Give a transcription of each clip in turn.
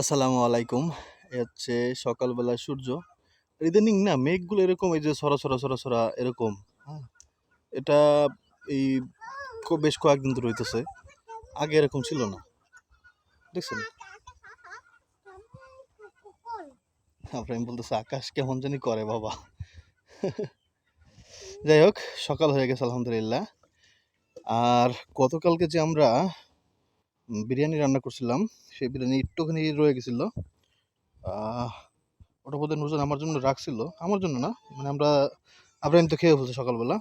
আসসালামু আলাইকুম। এ হচ্ছে সকালবেলা সূর্য। ইদানিং না মেঘগুলো এরকম, এই যে সরা সরা সরা সরা এরকম হ্যাঁ? এটা এই বেশ কয়েকদিন ধরে হইতেছে। আগে এরকম ছিল না। দেখছেন? তারপরে আমি বলতেছে, আকাশ কেমন জানি করে বাবা। যাই হোক, সকাল হয়ে গেছে, আলহামদুলিল্লাহ। আর গতকালকে যে আমরা বিরিয়ানি রান্না করছিলাম। সেই বিরিয়ানি একটুখানি রয়ে গেছিল। ওটা বোধহয় নুরজান আমার জন্য রাখছিল। আমার জন্য না মানে আমরা আব্রাহিম তো খেয়ে ফেলছে সকালবেলা।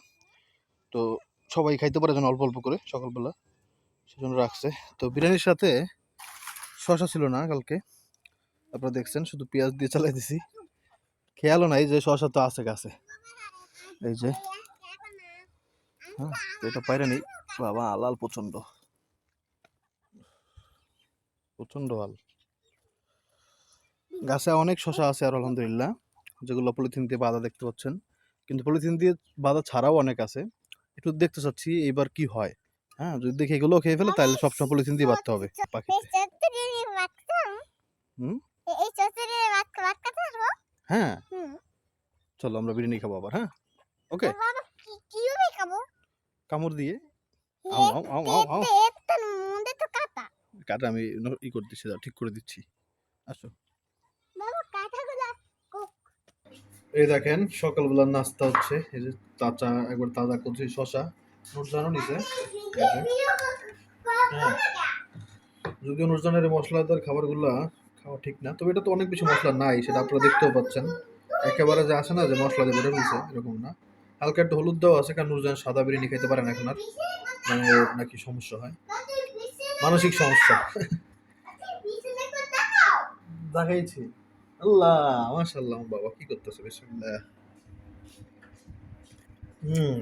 তো সবাই খাইতে পারে যেন অল্প অল্প করে সকালবেলা, সেজন্য রাখছে। তো বিরিয়ানির সাথে শশা ছিল না কালকে। আপনারা দেখছেন, শুধু পেঁয়াজ দিয়ে চালাই দিছি। খেয়ালও নাই যে শশা তো আছে গাছে। এই যে। হ্যাঁ এটা পাইরে নেই। বাবা আলাল প্রচণ্ড প্রচণ্ড আল গাছে অনেক শশা আছে আর আলহামদুলিল্লাহ যেগুলো পলিথিন দিয়ে বাঁধা দেখতে পাচ্ছেন। কিন্তু পলিথিন দিয়ে বাঁধা ছাড়াও অনেক আছে। একটু দেখতে চাচ্ছি এবার কি হয়। হ্যাঁ যদি দেখি এগুলো খেয়ে ফেলে তাহলে সবসময় পলিথিন দিয়ে বাঁধতে হবে হ্যাঁ। চলো আমরা বিরিয়ানি খাব আবার হ্যাঁ? ওকে কামড় দিয়ে। আও আও আও আও আও এতে- এতে মুন্ডে তো কাটা আমি ই করে দিচ্ছি দাও, ঠিক করে দিচ্ছি। আসো। এই দেখেন সকালবেলার নাস্তা হচ্ছে। এই যে তাজা একবার তাজা করছি শশা নুরজানও নিছে। হ্যাঁ। যদিও নুরজানের মশলাদার খাবারগুলো খাওয়া ঠিক না তবে এটা তো অনেক বেশি মশলা নাই সেটা আপনারা দেখতেও পাচ্ছেন। একেবারে যে আসে না যে মশলা দিয়ে ভরে ফেলছে এরকম না। হালকা একটু হলুদ দেওয়া আছে কারণ নুরজান সাদা বিরিয়ানি খেতে পারেন এখন আর। মানে নাকি সমস্যা হয়। মানসিক সমস্যা। দেখাইছি। আল্লাহ মাশাআল্লাহ আমার বাবা কি করতেছে বিসমিল্লাহ। হুম।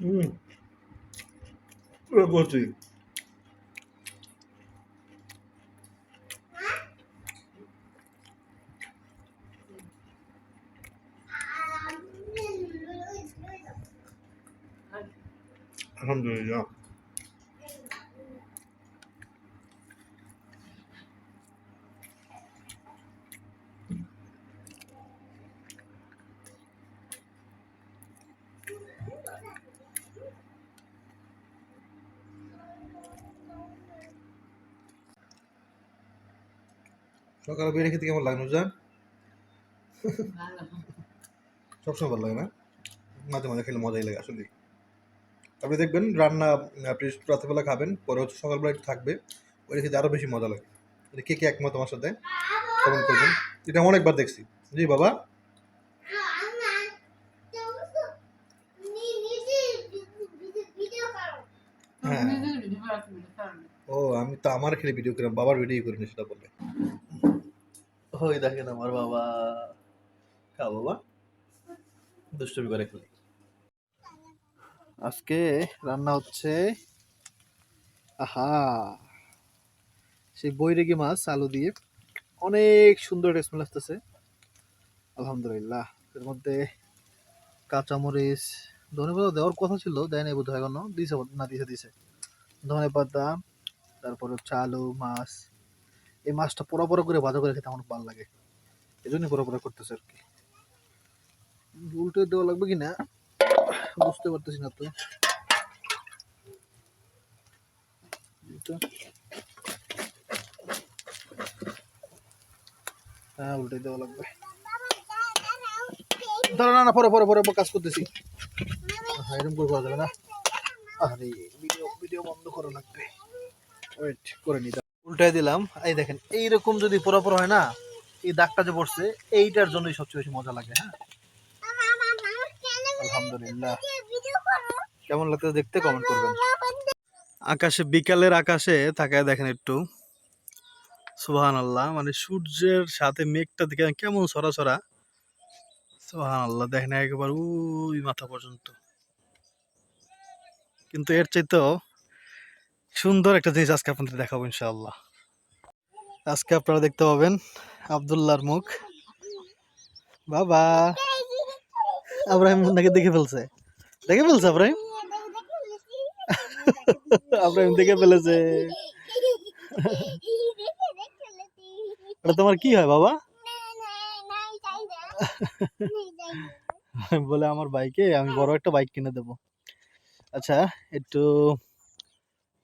হুম। পুরো আলহামদুলিল্লাহ সকালে বিরিয়ানি খেতে কেমন লাগে নুজান? সবসময় ভালো লাগে না? মাঝে মাঝে খেলে মজাই লাগে আসলে। আপনি দেখবেন রান্না আপনি রাত্রেবেলা খাবেন, পরে হচ্ছে সকালবেলা একটু থাকবে, ওইটা খেতে আরও বেশি মজা লাগে। এটা কে কে একমত আমার সাথে? কমেন্ট করবেন। এটা অনেকবার দেখছি। জি, বাবা। হ্যাঁ। ও, আমি তো আমার খেলে ভিডিও করিলাম, বাবার ভিডিও করিনি সেটা বললে। ওই দেখেন আমার বাবা। খা, বাবা। দুষ্টমি করে খেলে। আজকে রান্না হচ্ছে, আহা, সেই বৈরেগি মাছ, আলু দিয়ে। অনেক সুন্দর স্মেল আসতেছে। আলহামদুলিল্লাহ, এর মধ্যে কাঁচামরিচ ধনে পাতা দেওয়ার কথা ছিল, দেয় নাই বোধ হয় এখনও, দিছে না, দিছে দিছে। ধনে পাতা তারপর হচ্ছে আলু, মাছ। এই মাছটা পোড়া পোড়া করে ভাজা করে খেতে আমার ভালো লাগে। এই জন্যই পোড়া পোড়া করতেছে আর কি। উল্টে দেওয়া লাগবে কি না? বুঝতে পারতেছি না তো হ্যাঁ উল্টে দেওয়া লাগবে। দাঁড়া, না না, পরে পরে পরে কাজ করতেছি। এরকম করে করা যাবে না। আরে ভিডিও ভিডিও বন্ধ করা লাগবে। ওয়েট করে নি উল্টাই দিলাম। এই দেখেন, এইরকম যদি পোড়া হয় না, এই দাগটা যে পড়ছে, এইটার জন্যই সবচেয়ে বেশি মজা লাগে হ্যাঁ? আলহামদুলিল্লাহ। কেমন লাগতে দেখতে কমেন্ট করবেন। আকাশে বিকালের আকাশে তাকায় দেখেন একটু। সুবাহান আল্লাহ মানে সূর্যের সাথে মেঘটা দেখে কেমন সরা সরা সুবাহান আল্লাহ দেখেন একবার ওই মাথা পর্যন্ত। কিন্তু এর চাইতেও সুন্দর একটা জিনিস আজকে আপনাদের দেখাবো ইনশাআল্লাহ। আজকে আপনারা দেখতে পাবেন আবদুল্লাহর মুখ। বাবা! আব্রাহিম নাকি দেখে ফেলছে? দেখে ফেলছে আব্রাহিম? আব্রাহিম দেখে ফেলেছে। তোমার কি হয়, বাবা? বলে আমার বাইকে, আমি বড় একটা বাইক কিনে দেবো। আচ্ছা একটু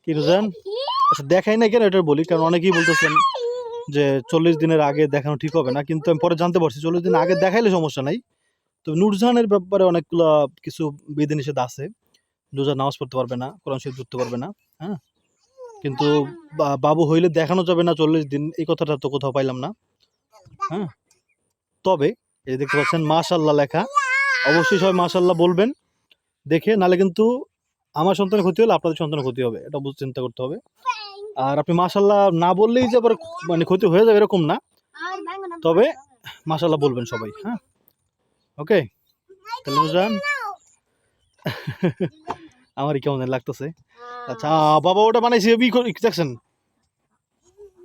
কি রোজান আচ্ছা দেখাই না কেন এটা বলি? কারণ অনেকেই বলতেছেন যে চল্লিশ দিনের আগে দেখানো ঠিক হবে না, কিন্তু আমি পরে জানতে পারছি, চল্লিশ দিন আগে দেখাইলে সমস্যা নাই। তো নুরজাহানের ব্যাপারে অনেকগুলো কিছু বিধিনিষেধ আছে। নুরজাহান নামাজ পড়তে পারবে না, কোরআন শরীফ ধরতে পারবে না হ্যাঁ? কিন্তু বাবু হইলে দেখানো যাবে না চল্লিশ দিন, এই কথাটা তো কোথাও পাইলাম না হ্যাঁ? তবে এই দেখতে পাচ্ছেন মাশাল্লাহ লেখা, অবশ্যই সবাই মাশাল্লাহ বলবেন, দেখে নালে কিন্তু আমার সন্তানের ক্ষতি হলে আপনাদের সন্তানের ক্ষতি হবে, এটা বুঝে চিন্তা করতে হবে। আর আপনি মাশাল্লাহ না বললেই যে আবার মানে ক্ষতি হয়ে যাবে এরকম না, তবে মাশাল্লাহ বলবেন সবাই হ্যাঁ? ওকে তাহলে বুঝলেন আমারই কেমন লাগতেছে আচ্ছা বাবা ওটা বানাইছে দেখছেন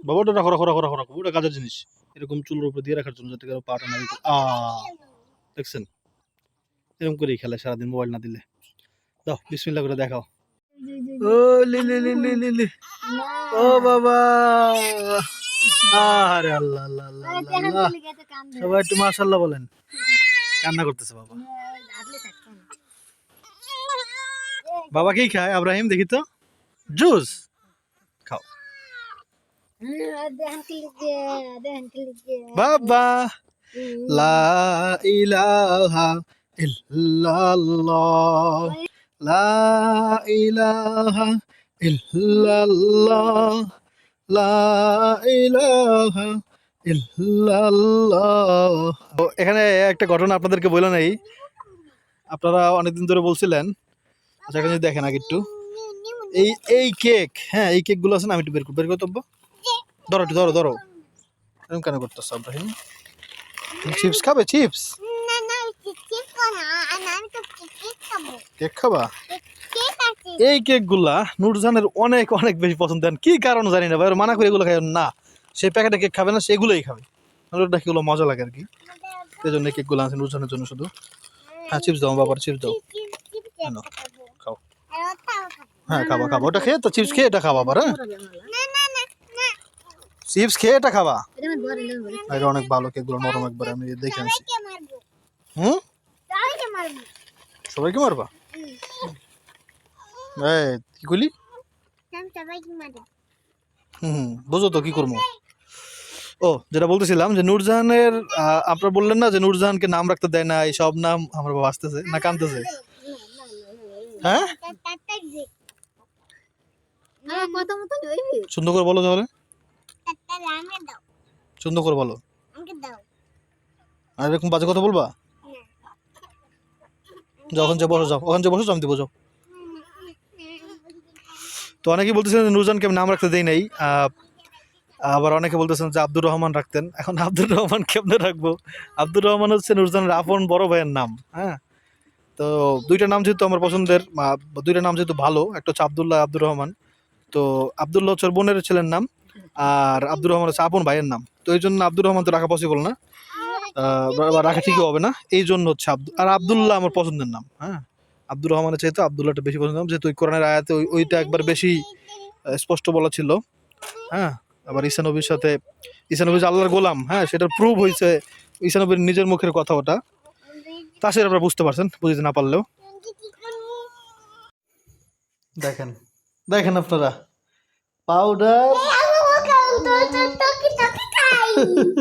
বাবা ওটা রাখো রাখো রাখো রাখো রাখো ওটা কাজের জিনিস এরকম চুলের উপরে দিয়ে রাখার জন্য যাতে কারও পাটা না আ দেখছেন এরকম করেই খেলে সারাদিন মোবাইল না দিলে দাও বিসমিল্লা করে দেখাও ও লি লি লি লি লি লি ও বাবা আরে আল্লাহ আল্লাহ, আল্লাহ সবাই একটু মাশাল্লাহ বলেন কান্না করতেছে বাবা। বাবা কি খায়? আব্রাহিম দেখি তো। জুস। খাও। বাবা লা ইলাহা ইল্লাল্লাহ। লা ইলাহা ইল্লাল্লাহ। লা ইলাহা এখানে একটা ঘটনা আপনাদেরকে বলে নেই। আপনারা অনেকদিন ধরে বলছিলেন। আচ্ছা এখানে দেখেন আগে একটু এই এই কেক হ্যাঁ এই কেকগুলো আছে না, আমি একটু বের বের করতে? ধরো একটু, ধরো ধরো। এরকম কেন করতেছ, আব্রাহিম? চিপস খাবে, চিপস? কেক খাবা? এই কেকগুলা নূরজানের অনেক অনেক বেশি পছন্দ কি কারণ জানি না, ভাই মানা করে এগুলো খাই না। সেই প্যাকেটে কেক খাবে না সেগুলোই খাবে। ওটা খেগুলো মজা লাগে আর কি। সেই জন্য কেকগুলো আছে নূরজানের জন্য শুধু। হ্যাঁ চিপস দাও বাবার চিপস দাও। নাও, খাও। হ্যাঁ খাবা খাবা। ওটা খেয়ে তো চিপস খেয়ে এটা খাবা আবার হ্যাঁ? চিপস খেয়ে এটা খাবা। এটা অনেক ভালো কেকগুলো নরম একবার আমি দেখে আনছি। হুম? সবাইকে মারবা? এই কি করলি? হুম, বুঝো তো কি করব। ও, যেটা বলতেছিলাম যে নূরজাহানের আপনারা বললেন না যে নূরজাহানকে নাম রাখতে দেয় না, এই সব নাম আমার বাবা আসতেছে না কানতেছে? হ্যাঁ? সুন্দর করে বলো তাহলে। সুন্দর করে বলো। আর এরকম বাজে কথা বলবা? যখন যে বসো, যাও, ওখান যে বসো আমি দিব, যাও। তো অনেকেই বলতেছেন যে নূরজানকে আমি নাম রাখতে দেই নাই। আবার অনেকে বলতেছেন যে আব্দুর রহমান রাখতেন। এখন আব্দুর রহমান কেমনে রাখব? আব্দুর রহমান হচ্ছে নূরজানের আপন বড় ভাইয়ের নাম হ্যাঁ? তো দুইটা নাম যেহেতু আমার পছন্দের দুইটা নাম যেহেতু ভালো, একটা হচ্ছে আবদুল্লাহ, আব্দুর রহমান। তো আবদুল্লাহ হচ্ছে বোনের ছেলের নাম, আর আব্দুর রহমান হচ্ছে আপন ভাইয়ের নাম। তো এই জন্য আব্দুর রহমান তো রাখা পসিবল না। রাখা ঠিকই হবে না। এই জন্য হচ্ছে আব্দুল, আর আবদুল্লাহ আমার পছন্দের নাম হ্যাঁ? আব্দুর রহমানের চাইতে আবদুল্লাহটা বেশি পছন্দের নাম, যেহেতু ওই কোরআনের আয়াতে ওই- ওইটা একবার বেশি স্পষ্ট বলা ছিল হ্যাঁ? আবার ঈশানবীর সাথে ঈশানবী যে আল্লাহর গোলাম হ্যাঁ সেটার প্রুভ হয়েছে। ঈশানবীর নিজের মুখের কথা ওটা। তা সেটা আপনারা বুঝতে পারছেন বুঝতে না পারলেও। দেখেন দেখেন আপনারা। পাউডার